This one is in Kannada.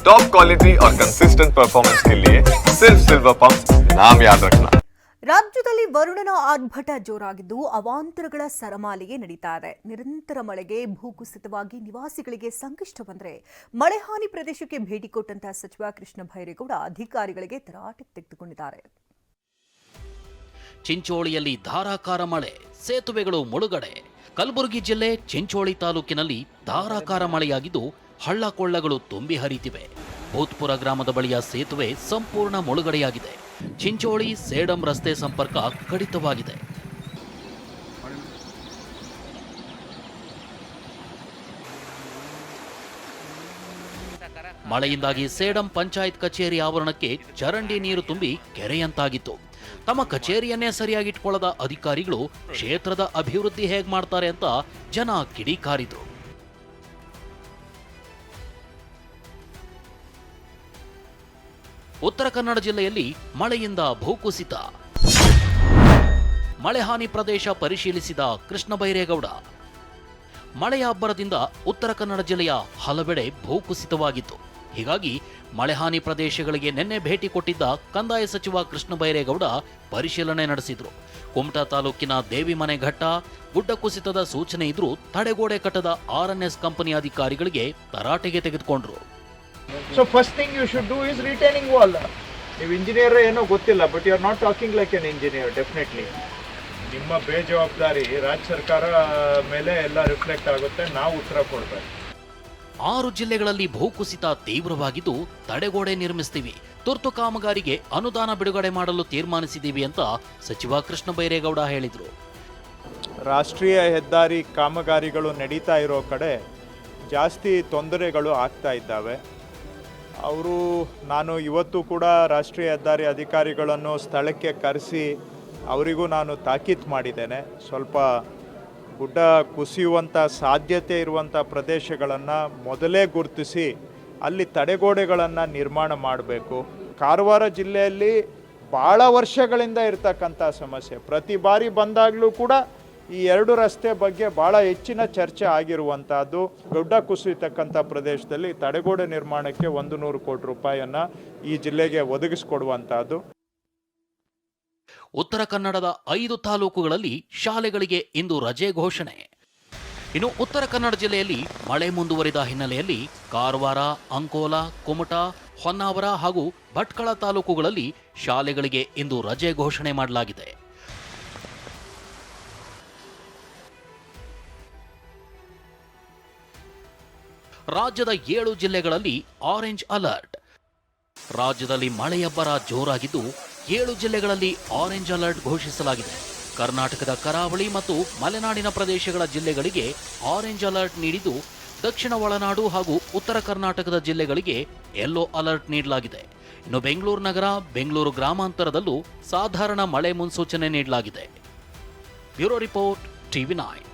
टॉप क्वालिटी और कंसिस्टेंट परफॉर्मेंस के लिए सिर्फ सिल्वर पंप नाम याद रखना ರಾಜ್ಯದಲ್ಲಿ ವರುಣನ ಆರ್ಭಟ ಜೋರಾಗಿದ್ದು ಅವಾಂತರಗಳ ಸರಮಾಲೆಯೇ ನಡೀತಾ ಇದೆ ನಿರಂತರ ಮಳೆಗೆ ಭೂಕುಸಿತವಾಗಿ ನಿವಾಸಿಗಳಿಗೆ ಸಂಕಷ್ಟ ಬಂದರೆ ಮಳೆ ಹಾನಿ ಪ್ರದೇಶಕ್ಕೆ ಭೇಟಿ ಕೊಟ್ಟಂತಹ ಸಚಿವ ಕೃಷ್ಣ ಭೈರೇಗೌಡ ಅಧಿಕಾರಿಗಳಿಗೆ ತರಾಟೆ ತೆಗೆದುಕೊಂಡಿದ್ದಾರೆ ಚಿಂಚೋಳಿಯಲ್ಲಿ ಧಾರಾಕಾರ ಮಳೆ ಸೇತುವೆಗಳು ಮುಳುಗಡೆ ಕಲಬುರಗಿ ಜಿಲ್ಲೆ ಚಿಂಚೋಳಿ ತಾಲೂಕಿನಲ್ಲಿ ಧಾರಾಕಾರ ಮಳೆಯಾಗಿದ್ದು ಹಳ್ಳ ಕೊಳ್ಳಗಳು ತುಂಬಿ ಹರಿತಿವೆ. ಭೂತ್ಪುರ ಗ್ರಾಮದ ಬಳಿಯ ಸೇತುವೆ ಸಂಪೂರ್ಣ ಮುಳುಗಡೆಯಾಗಿದೆ. ಚಿಂಚೋಳಿ ಸೇಡಂ ರಸ್ತೆ ಸಂಪರ್ಕ ಕಡಿತವಾಗಿದೆ. ಮಳೆಯಿಂದಾಗಿ ಸೇಡಂ ಪಂಚಾಯತ್ ಕಚೇರಿ ಆವರಣಕ್ಕೆ ಚರಂಡಿ ನೀರು ತುಂಬಿ ಕೆರೆಯಂತಾಗಿತ್ತು. ತಮ್ಮ ಕಚೇರಿಯನ್ನೇ ಸರಿಯಾಗಿಟ್ಕೊಳ್ಳದ ಅಧಿಕಾರಿಗಳು ಕ್ಷೇತ್ರದ ಅಭಿವೃದ್ಧಿ ಹೇಗೆ ಮಾಡ್ತಾರೆ ಅಂತ ಜನ ಕಿಡಿಕಾರಿದ್ರು. ಉತ್ತರ ಕನ್ನಡ ಜಿಲ್ಲೆಯಲ್ಲಿ ಮಳೆಯಿಂದ ಭೂಕುಸಿತ. ಮಳೆಹಾನಿ ಪ್ರದೇಶ ಪರಿಶೀಲಿಸಿದ ಕೃಷ್ಣ ಬೈರೇಗೌಡ. ಮಳೆಯ ಅಬ್ಬರದಿಂದ ಉತ್ತರ ಕನ್ನಡ ಜಿಲ್ಲೆಯ ಹಲವೆಡೆ ಭೂಕುಸಿತವಾಗಿತ್ತು. ಹೀಗಾಗಿ ಮಳೆಹಾನಿ ಪ್ರದೇಶಗಳಿಗೆ ನಿನ್ನೆ ಭೇಟಿ ಕೊಟ್ಟಿದ್ದ ಕಂದಾಯ ಸಚಿವ ಕೃಷ್ಣ ಬೈರೇಗೌಡ ಪರಿಶೀಲನೆ ನಡೆಸಿದ್ರು. ಕುಮಟಾ ತಾಲೂಕಿನ ದೇವಿಮನೆ ಘಟ್ಟ ಗುಡ್ಡ ಕುಸಿತದ ಸೂಚನೆ ಇದ್ರೂ ತಡೆಗೋಡೆ ಕಟ್ಟದ ಆರ್ಎನ್ಎಸ್ ಕಂಪನಿ ಅಧಿಕಾರಿಗಳಿಗೆ ತರಾಟೆಗೆ ತೆಗೆದುಕೊಂಡ್ರು. So first thing you should do is retaining wall ನೀವು ಇಂಜಿನಿಯರ್ ಏನೋ ಗೊತ್ತಿಲ್ಲ but you are not talking like an engineer definitely ನಿಮ್ಮ ಬೇಜವಾಬ್ದಾರಿ ರಾಜ್ಯ ಸರ್ಕಾರ ಮೇಲೆ ಎಲ್ಲ ರಿಫ್ಲೆಕ್ಟ್ ಆಗುತ್ತೆ ನಾವು ಉತ್ತರ ಕೊಡ್ಬೇಕು ಆರು ಜಿಲ್ಲೆಗಳಲ್ಲಿ ಭೂಕುಸಿತ ತೀವ್ರವಾಗಿದ್ದು ತಡೆಗೋಡೆ ನಿರ್ಮಿಸ್ತೀವಿ. ತುರ್ತು ಕಾಮಗಾರಿಗೆ ಅನುದಾನ ಬಿಡುಗಡೆ ಮಾಡಲು ತೀರ್ಮಾನಿಸಿದ್ದೀವಿ ಅಂತ ಸಚಿವ ಕೃಷ್ಣ ಬೈರೇಗೌಡ ಹೇಳಿದರು. ರಾಷ್ಟ್ರೀಯ ಹೆದ್ದಾರಿ ಕಾಮಗಾರಿಗಳು ನಡೀತಾ ಇರೋ ಕಡೆ ಜಾಸ್ತಿ ತೊಂದರೆಗಳು ಆಗ್ತಾ ಇದ್ದಾವೆ. ಅವರು ನಾನು ಇವತ್ತು ಕೂಡ ರಾಷ್ಟ್ರೀಯ ಹೆದ್ದಾರಿ ಅಧಿಕಾರಿಗಳನ್ನು ಸ್ಥಳಕ್ಕೆ ಕರೆಸಿ ಅವರಿಗೂ ನಾನು ತಾಕೀತು ಮಾಡಿದ್ದೇನೆ. ಸ್ವಲ್ಪ ಗುಡ್ಡ ಕುಸಿಯುವಂಥ ಸಾಧ್ಯತೆ ಇರುವಂಥ ಪ್ರದೇಶಗಳನ್ನು ಮೊದಲೇ ಗುರುತಿಸಿ ಅಲ್ಲಿ ತಡೆಗೋಡೆಗಳನ್ನು ನಿರ್ಮಾಣ ಮಾಡಬೇಕು. ಕಾರವಾರ ಜಿಲ್ಲೆಯಲ್ಲಿ ಭಾಳ ವರ್ಷಗಳಿಂದ ಇರ್ತಕ್ಕಂಥ ಸಮಸ್ಯೆ. ಪ್ರತಿ ಬಾರಿ ಬಂದಾಗಲೂ ಕೂಡ ಈ ಎರಡು ರಸ್ತೆ ಬಗ್ಗೆ ಭಾಳ ಹೆಚ್ಚಿನ ಚರ್ಚೆ ಆಗಿರುವಂತಹದ್ದು, ದೊಡ್ಡ ಕುಸಿತಕ್ಕಂಥ ಪ್ರದೇಶದಲ್ಲಿ ತಡೆಗೋಡೆ ನಿರ್ಮಾಣಕ್ಕೆ ಒಂದು ನೂರು ಕೋಟಿ ರೂಪಾಯಿಯನ್ನು ಈ ಜಿಲ್ಲೆಗೆ ಒದಗಿಸಿಕೊಡುವಂತಹದ್ದು. ಉತ್ತರ ಕನ್ನಡದ ಐದು ತಾಲೂಕುಗಳಲ್ಲಿ ಶಾಲೆಗಳಿಗೆ ಇಂದು ರಜೆ ಘೋಷಣೆ. ಇನ್ನು ಉತ್ತರ ಕನ್ನಡ ಜಿಲ್ಲೆಯಲ್ಲಿ ಮಳೆ ಮುಂದುವರಿದ ಹಿನ್ನೆಲೆಯಲ್ಲಿ ಕಾರವಾರ, ಅಂಕೋಲಾ, ಕುಮಟಾ, ಹೊನ್ನಾವರ ಹಾಗೂ ಭಟ್ಕಳ ತಾಲೂಕುಗಳಲ್ಲಿ ಶಾಲೆಗಳಿಗೆ ಇಂದು ರಜೆ ಘೋಷಣೆ ಮಾಡಲಾಗಿದೆ. ರಾಜ್ಯದ ಏಳು ಜಿಲ್ಲೆಗಳಲ್ಲಿ ಆರೆಂಜ್ ಅಲರ್ಟ್. ರಾಜ್ಯದಲ್ಲಿ ಮಳೆಯಬ್ಬರ ಜೋರಾಗಿದ್ದು ಏಳು ಜಿಲ್ಲೆಗಳಲ್ಲಿ ಆರೆಂಜ್ ಅಲರ್ಟ್ ಘೋಷಿಸಲಾಗಿದೆ. ಕರ್ನಾಟಕದ ಕರಾವಳಿ ಮತ್ತು ಮಲೆನಾಡಿನ ಪ್ರದೇಶಗಳ ಜಿಲ್ಲೆಗಳಿಗೆ ಆರೆಂಜ್ ಅಲರ್ಟ್ ನೀಡಿದ್ದು ದಕ್ಷಿಣ ಒಳನಾಡು ಹಾಗೂ ಉತ್ತರ ಕರ್ನಾಟಕದ ಜಿಲ್ಲೆಗಳಿಗೆ ಯೆಲ್ಲೋ ಅಲರ್ಟ್ ನೀಡಲಾಗಿದೆ. ಇನ್ನು ಬೆಂಗಳೂರು ನಗರ, ಬೆಂಗಳೂರು ಗ್ರಾಮಾಂತರದಲ್ಲೂ ಸಾಧಾರಣ ಮಳೆ ಮುನ್ಸೂಚನೆ ನೀಡಲಾಗಿದೆ. Bureau report TV nine.